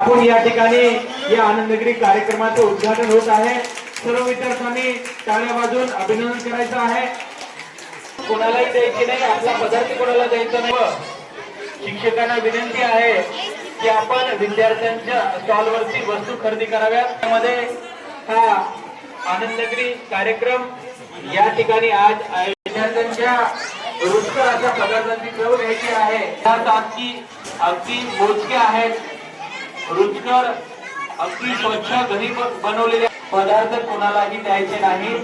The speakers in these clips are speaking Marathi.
आपण या ठिकाणी या आनंदगिरी कार्यक्रमाचं उद्घाटन होत आहे. सर्व विद्यार्थ्यांनी टाळ्या बाजून अभिनंदन करायचं आहे. कोणालाही द्यायची नाही आपला पदार्थ कोणाला द्यायचा नाही. शिक्षकांना विनंती आहे की आपण विद्यार्थ्यांच्या स्टॉलवरती वस्तू खरेदी कराव्यात. त्यामध्ये हा आनंदगिरी कार्यक्रम या ठिकाणी आज विद्यार्थ्यांच्या रुचकर अशा पदार्थांची चव घ्यायची आहे. त्यात अगदी अगदी मोजके आहेत. रुचकर अगदी स्वच्छ घरी बनवलेले पदार्थ कोणालाही द्यायचे नाही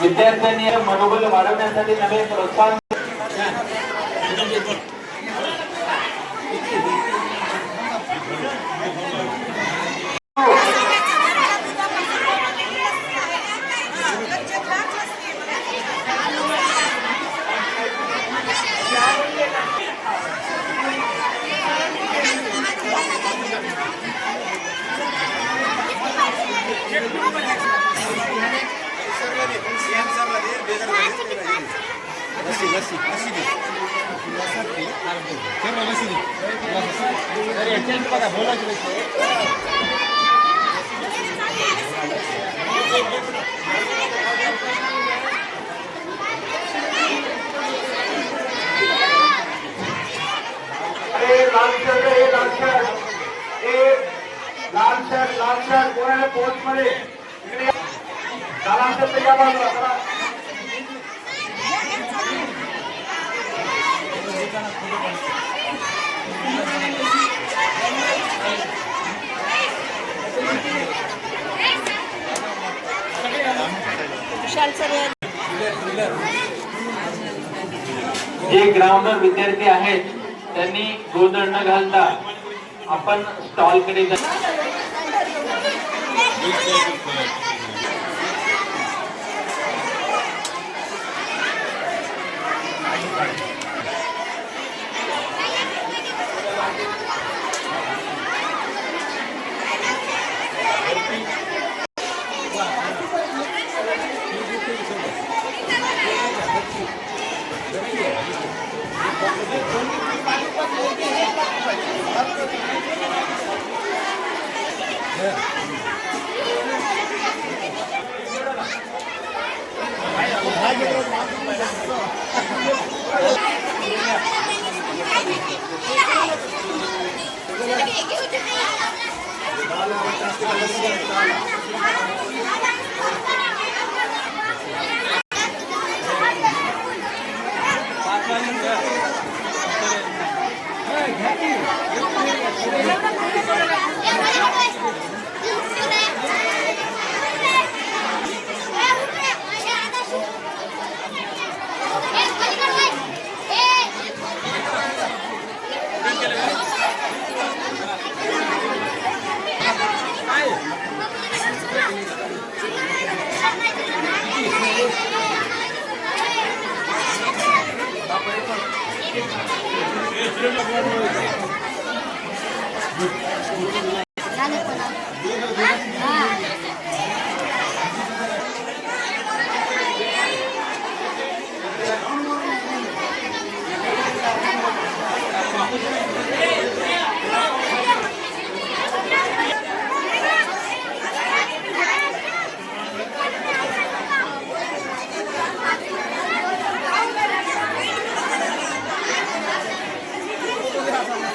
विद्यार्थ्यांनी मनोबल वाढवण्यासाठी नवे प्रोत्साहन লাল শার্ট লাল শার্ট করে পোস্ট মারে কালা শার্ট থেকে আবার Thank you. जे ग्राउंडवर विद्यार्थी आहेत त्यांनी गोंधळ न घालता. आपण स्टॉलकडे जा casa.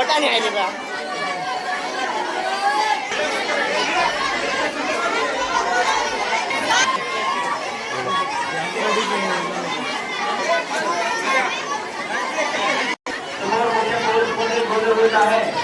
ಬಟಾಣಿ ಆಯ್ತದ है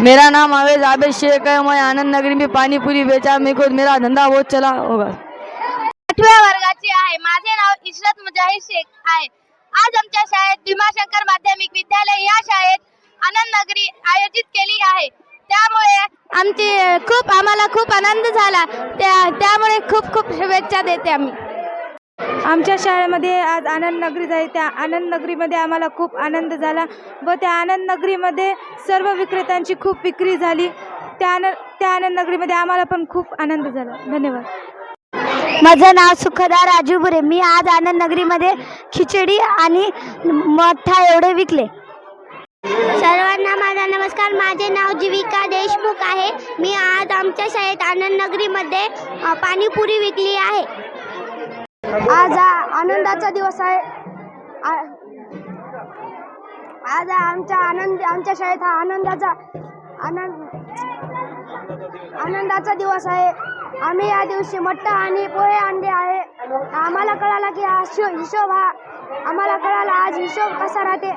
मेरा नाम अवेज आबिद शेख है मैं आनंद नगरी में पानी पूरी बेचा मेरे को मेरा धंधा बहुत चला होगा। आठव्या वर्गाची आहे. माझे नाव इशरत मुजाहिद शेख आहे. आज आमच्या शाळेत भीमाशंकर माध्यमिक विद्यालय या शाळेत आनंद नगरी आयोजित केली आहे. त्यामुळे आमची खूप आम्हाला खूप आनंद झाला. त्या त्यामुळे खूप खूप शुभेच्छा देते आम्ही. आमच्या शाळेमध्ये आज आनंद नगरी आहे. त्या आनंद नगरीमध्ये आम्हाला खूप आनंद झाला व त्या आनंद नगरीमध्ये सर्व विक्रेत्यांची खूप विक्री झाली. त्या आनंद त्या आनंद नगरीमध्ये आम्हाला पण खूप आनंद झाला. धन्यवाद. माझं नाव सुखदा राजू बुरे मी आज आनंद नगरीमध्ये खिचडी आणि मठ्ठा एवढे विकले. सर्वांना माझा नमस्कार. माझे नाव जीविका देशमुख आहे. मी आज आमच्या शाळेत आनंद नगरीमध्ये पाणीपुरी विकली आहे. आज आनंदाचा दिवस आहे. आज आमच्या आनंद आमच्या शाळेत हा आनंदाचा आनंद आनंदाचा दिवस आहे. आम्ही या दिवशी मट्टा आणि पोहे आणले आहे. आम्हाला कळाला की हा हिशोब हा आम्हाला कळाला आज हिशोब कसा राहते.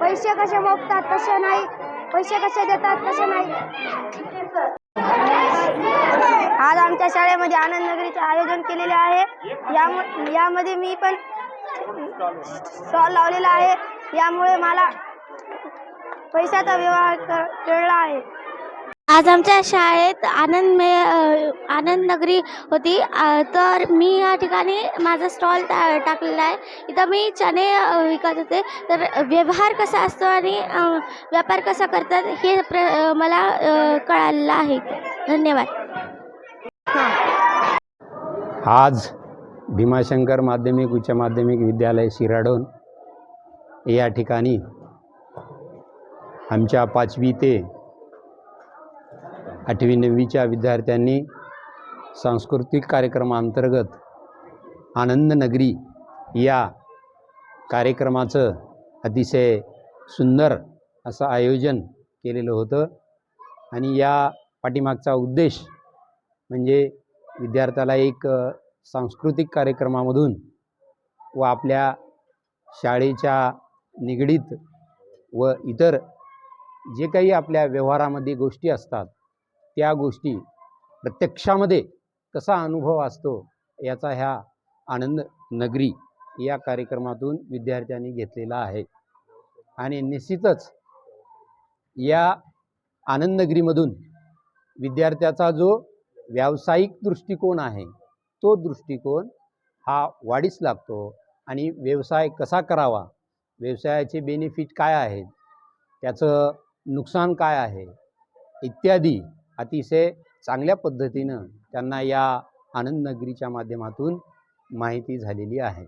पैसे कसे मोपतात तसे नाही. पैसे कसे देतात तसे नाही. आज आमच्या शाळेमध्ये आनंद नगरीचे आयोजन केलेले आहे. याम यामध्ये मी पण स्टॉल लावलेला आहे. यामुळे मला पैशाचा व्यवहार कळला आहे. आज आमच्या शाळेत आनंद मे आनंद नगरी होती. तर मी या ठिकाणी माझा स्टॉल टा टाकलेला आहे. इथं मी चणे विकत होते. तर व्यवहार कसा असतो आणि व्यापार कसा करतात हे प्र मला कळालेलं आहे. धन्यवाद. आज भीमाशंकर माध्यमिक उच्च माध्यमिक विद्यालय शिराडोन या ठिकाणी आमच्या पाचवी ते आठवी नववीच्या विद्यार्थ्यांनी सांस्कृतिक कार्यक्रमांतर्गत आनंदनगरी या कार्यक्रमाचं अतिशय सुंदर असं आयोजन केलेलं होतं. आणि या पाठीमागचा उद्देश म्हणजे विद्यार्थ्याला एक सांस्कृतिक कार्यक्रमामधून व आपल्या शाळेच्या निगडीत व इतर जे काही आपल्या व्यवहारामध्ये गोष्टी असतात त्या गोष्टी प्रत्यक्षामध्ये कसा अनुभव असतो याचा ह्या आनंद नगरी या कार्यक्रमातून विद्यार्थ्यांनी घेतलेला आहे. आणि निश्चितच या आनंद नगरीमधून विद्यार्थ्याचा जो व्यावसायिक दृष्टिकोन आहे. तो दृष्टिकोन हा वाढीस लागतो आणि व्यवसाय कसा करावा? व्यवसायाचे बेनिफिट काय आहेत? त्याचं नुकसान काय आहे? इत्यादी अतिशय चांगल्या पद्धतीनं त्यांना या आनंद नगरीच्या माध्यमातून माहिती झालेली आहे.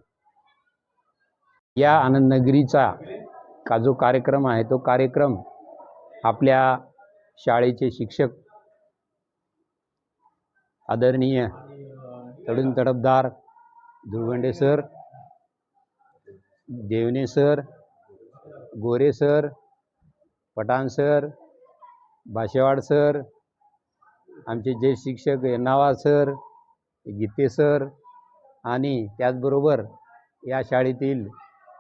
या आनंद नगरीचा का जो कार्यक्रम आहे तो कार्यक्रम आपल्या शाळेचे शिक्षक आदरणीय तडून तडपदार Dhulwande sir Devne sir Gore sir Pathan sir Bhashewad sir आमचे जे शिक्षक नावा सर गीते सर आणि त्याचबरोबर या शाळेतील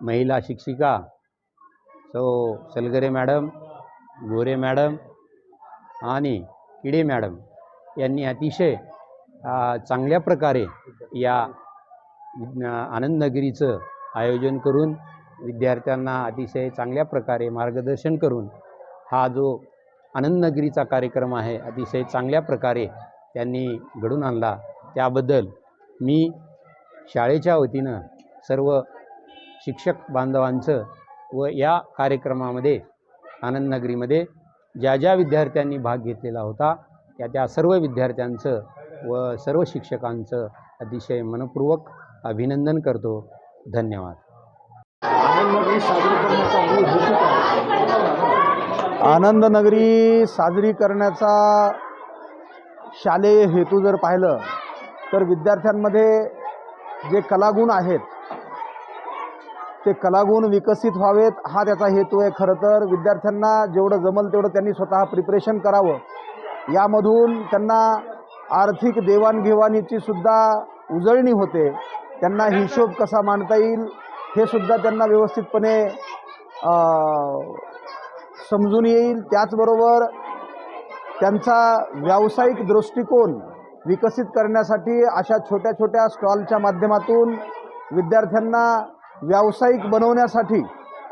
महिला शिक्षिका सो सलगरे मॅडम गोरे मॅडम आणि किडे मॅडम यांनी अतिशय चांगल्या प्रकारे या आनंदगिरीचं आनंदनगरीचं आयोजन करून विद्यार्थ्यांना अतिशय चांगल्या प्रकारे मार्गदर्शन करून हा जो आनंदनगरीचा कार्यक्रम आहे अतिशय चांगल्या प्रकारे त्यांनी घडून आणला. त्याबद्दल मी शाळेच्या वतीनं सर्व शिक्षक बांधवांचं व या कार्यक्रमामध्ये आनंदनगरीमध्ये ज्या ज्या विद्यार्थ्यांनी भाग घेतलेला होता त्या त्या सर्व विद्यार्थ्यांचं व सर्व शिक्षकांचं अतिशय मनपूर्वक अभिनंदन करतो. धन्यवाद. आनंद नगरी साजरी करण्याचा शालेय हेतू जर पाहिलं तर विद्यार्थ्यांमध्ये जे कलागुण आहेत ते कलागुण विकसित व्हावेत हा त्याचा हेतू आहे. खरं तर विद्यार्थ्यांना जेवढं जमल तेवढं त्यांनी स्वतः प्रिपरेशन करावं. यामधून त्यांना आर्थिक देवाणघेवाणीची सुद्धा उजळणी होते. त्यांना हिशोब कसा मांडता येईल हे सुद्धा त्यांना व्यवस्थितपणे समजून येईल. त्याचबरोबर त्यांचा व्यावसायिक दृष्टिकोन विकसित करण्यासाठी अशा छोट्या छोट्या स्टॉलच्या माध्यमातून विद्यार्थ्यांना व्यावसायिक बनवण्यासाठी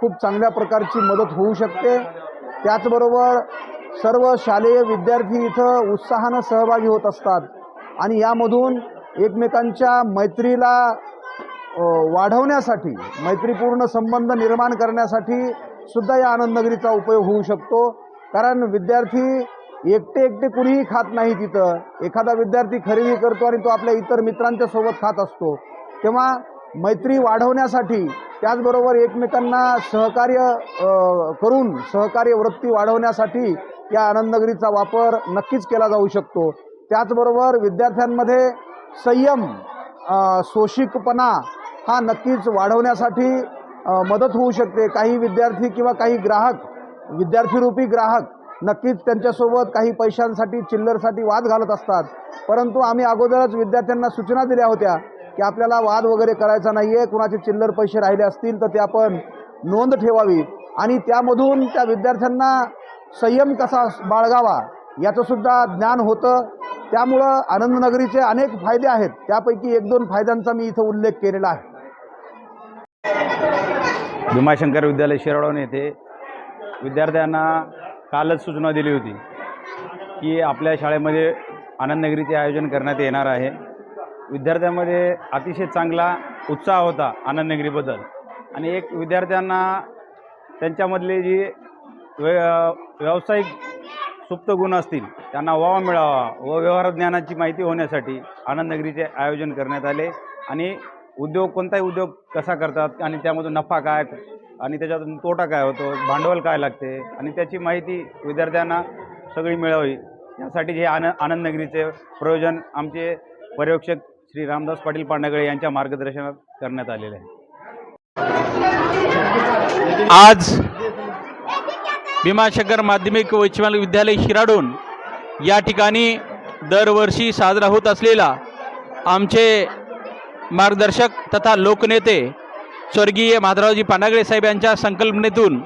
खूप चांगल्या प्रकारची मदत होऊ शकते. त्याचबरोबर सर्व शालेय विद्यार्थी इथं उत्साहानं सहभागी होत असतात. आणि यामधून एकमेकांच्या मैत्रीला वाढवण्यासाठी मैत्रीपूर्ण संबंध निर्माण करण्यासाठी सुद्धा या आनंदनगरीचा उपयोग होऊ शकतो. कारण विद्यार्थी एकटे एकटे कुणीही खात नाही तिथं. एखादा विद्यार्थी खरेदी करतो आणि तो आपल्या इतर मित्रांच्या सोबत खात असतो. तेव्हा मैत्री वाढवण्यासाठी त्याचबरोबर एकमेकांना सहकार्य करून सहकार्य वृत्ती वाढवण्यासाठी या आनंदनगरीचा वापर नक्कीच केला जाऊ शकतो. त्याचबरोबर विद्यार्थ्यांमध्ये संयम सोशिकपणा हा नक्कीच वाढवण्यासाठी मदत होऊ शकते. काही विद्यार्थी किंवा काही ग्राहक विद्यार्थीरूपी ग्राहक नक्कीच त्यांच्यासोबत काही पैशांसाठी चिल्लरसाठी वाद घालत असतात. परंतु आम्ही अगोदरच विद्यार्थ्यांना सूचना दिल्या होत्या की आपल्याला वाद वगैरे करायचा नाही आहे कुणाचे चिल्लर पैसे राहिले असतील तर ते आपण नोंद ठेवावी. आणि त्यामधून त्या विद्यार्थ्यांना संयम कसा बाळगावा याचंसुद्धा ज्ञान होतं. त्यामुळं आनंदनगरीचे अनेक फायदे आहेत. त्यापैकी एक दोन फायद्यांचा मी इथं उल्लेख केलेला आहे. भीमाशंकर विद्यालय शिरवडून येथे विद्यार्थ्यांना कालच सूचना दिली होती की आपल्या शाळेमध्ये आनंदनगरीचे आयोजन करण्यात येणार आहे. विद्यार्थ्यांमध्ये अतिशय चांगला उत्साह होता आनंदनगरीबद्दल. आणि एक विद्यार्थ्यांना त्यांच्यामधली जी वे व्यावसायिक सुप्त गुण असतील त्यांना वाव मिळावा व व्यवहार ज्ञानाची माहिती होण्यासाठी आनंदनगरीचे आयोजन करण्यात आले. आणि उद्योग कोणताही उद्योग कसा करतात आणि त्यामधून नफा काय आणि त्याच्यातून तोटा काय होतो भांडवल काय लागते आणि त्याची माहिती विद्यार्थ्यांना सगळी मिळावी यासाठी हे आन आनंदनगरीचे प्रयोजन आमचे पर्यवेक्षक श्री रामदास पाटील पांडगळे यांच्या मार्गदर्शनात करण्यात आलेले आहे. आज भीमाशंकर माध्यमिक व उच्च माध्यमिक विद्यालय शिराडून या ठिकाणी दरवर्षी साजरा होत असलेला आमचे मार्गदर्शक तथा लोकनेते स्वर्गीय माधवरावजी पांडागळे साहेब यांच्या संकल्पनेतून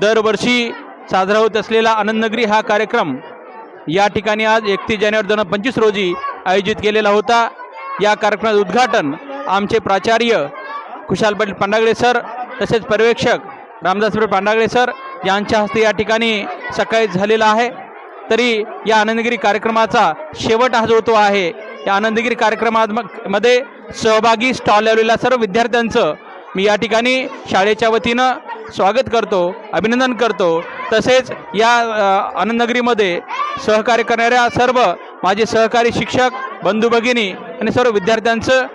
दरवर्षी साजरा होत असलेला आनंदनगरी हा कार्यक्रम या ठिकाणी आज एकतीस जानेवारी दोन हजार पंचवीस रोजी आयोजित केलेला होता. या कार्यक्रमाचं उद्घाटन आमचे प्राचार्य खुशाल पाटील पांडागळे सर तसेच पर्यवेक्षक रामदासराव पांडागळे सर यांच्या हस्ते या ठिकाणी सकाळी झालेला आहे. तरी या आनंदगिरी कार्यक्रमाचा शेवट हा जो तो आहे या आनंदगिरी कार्यक्रमामध्ये सहभागी स्टॉल लावलेल्या सर्व विद्यार्थ्यांचं मी या ठिकाणी शाळेच्या वतीनं स्वागत करतो अभिनंदन करतो. तसेच या आनंदनगरीमध्ये सहकार्य करणाऱ्या सर्व माझे सहकारी शिक्षक बंधू भगिनी आणि सर्व विद्यार्थ्यांचं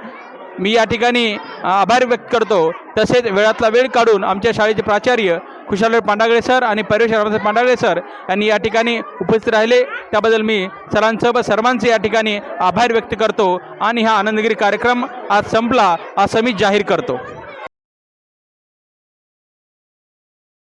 मी या ठिकाणी आभार व्यक्त करतो. तसेच वेळातला वेळ काढून आमच्या शाळेचे प्राचार्य खुशालराव पांडागळे सर आणि परिवेश रामसाहेब पांडागळे सर यांनी या ठिकाणी उपस्थित राहिले. त्याबद्दल मी सरांचं व सर्वांचे या ठिकाणी आभार व्यक्त करतो आणि हा आनंदगिरी कार्यक्रम आज संपला असं मी जाहीर करतो.